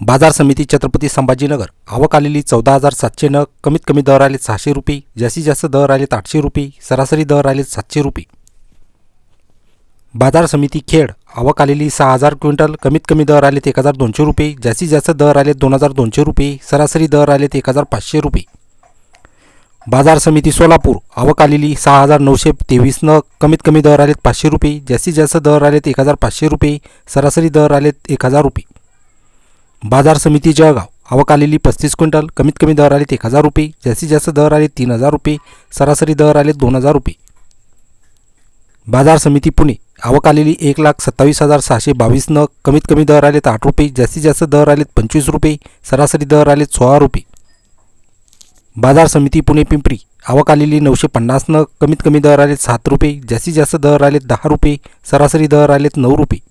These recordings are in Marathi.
बाजार समिती छत्रपती संभाजीनगर. आवक आलेली चौदा हजार सातशे नग कमीत कमी दर आलेत सहाशे रुपये. जास्तीत जास्त दर आलेत आठशे रुपये. सरासरी दर आलेत सातशे रुपये. बाजार समिती खेड. आवक आलेली सहा हजार क्विंटल. कमीत कमी दर आलेत एक हजार दोनशे रुपये. जास्तीत जास्त दर आलेत दोन हजार दोनशे रुपये. सरासरी दर आलेत एक हजार पाचशे रुपये. बाजार समिती सोलापूर. आवक आलेली सहा हजार नऊशे तेवीस नग कमीत कमी दर आलेत पाचशे रुपये. जास्तीत जास्त दर आलेत एक हजार पाचशे रुपये. सरासरी दर आलेत एक हजार रुपये. बाजार समिती जळगाव. आवक आलेली पस्तीस क्विंटल. कमीत कमी दर आलेत एक हजार रुपये. जास्तीत जास्त दर आले तीन हजार रुपये. सरासरी दर आले दोन हजार रुपये. बाजार समिती पुणे. आवक आलेली एक लाख सत्तावीस हजार सहाशे बावीस न कमीत कमी दर आलेत आठ रुपये. जास्तीत जास्त दर आलेत पंचवीस रुपये. सरासरी दर आलेत सोळा रुपये. बाजार समिती पुणे पिंपरी. आवक आलेली नऊशे पन्नास न कमीत कमी दर आलेत सात रुपये. जास्तीत जास्त दर आलेत दहा रुपये. सरासरी दर आलेत नऊ रुपये.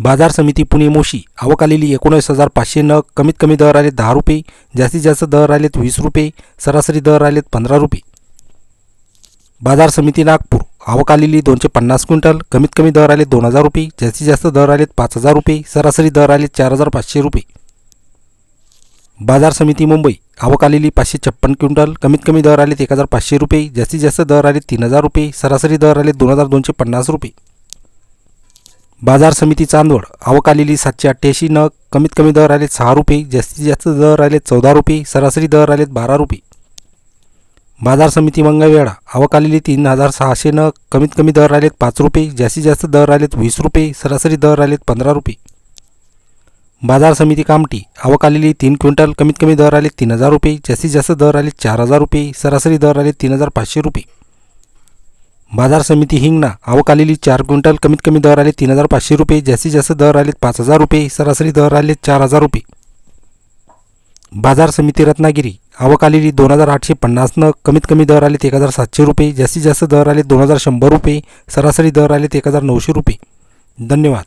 बाजार समिती पुणे मोशी. आवक आलेली एकोणीस हजार पाचशे नग. कमीत कमी दर आले दहा रुपये. जास्तीत जास्त दर आलेत वीस रुपये. सरासरी दर आलेत पंधरा रुपये. बाजार समिती नागपूर. आवक आलेली दोनशे पन्नास क्विंटल. कमीत कमी दर आले दोन हजार रुपये. जास्तीत जास्त दर आलेत पाच हजार रुपये. सरासरी दर आले चार हजार पाचशे रुपये. बाजार समिती मुंबई. आवक आलेली पाचशे छप्पन क्विंटल. कमीत कमी दर आलेत एक हजार पाचशे रुपये. जास्तीत जास्त दर आले तीन हजार रुपये. सरासरी दर आलेत दोन हजार दोनशे पन्नास रुपये. बाजार समिती चांदवड आवक आलेली सातशे अठ्ठ्याऐंशी नग कमीत कमी दर आलेत सहा रुपये जास्तीत जास्त दर आलेत चौदा रुपये सरासरी दर आलेत बारा रुपये. बाजार समिती मंगळवेढा आवक आलेली तीन हजार सहाशे नग कमीत कमी दर आलेत पाच रुपये जास्तीत जास्त दर आलेत वीस रुपये सरासरी दर आलेत पंधरा रुपये. बाजार समिती कामटी आवक आलेली तीन क्विंटल कमीत कमी दर आले तीन हजार रुपये जास्तीत जास्त दर आले चार हजार रुपये सरासरी दर आले तीन हजार पाचशे रुपये. बाजार समिती हिंगणा. आवक आलेली चार क्विंटल कमीत कमी दर आले तीन हजार पाचशे रुपये. जास्तीत जास्त दर आलेत पाच हजार रुपये. सरासरी दर आले चार हजार रुपये. बाजार समिती रत्नागिरी. आवक आलेली दोन हजार आठशे पन्नासनं कमीत कमी दर आलेत एक हजार सातशे रुपये. जास्तीत जास्त दर आले दोन हजार शंभर रुपये. सरासरी दर आलेत एक हजार नऊशे रुपये. धन्यवाद.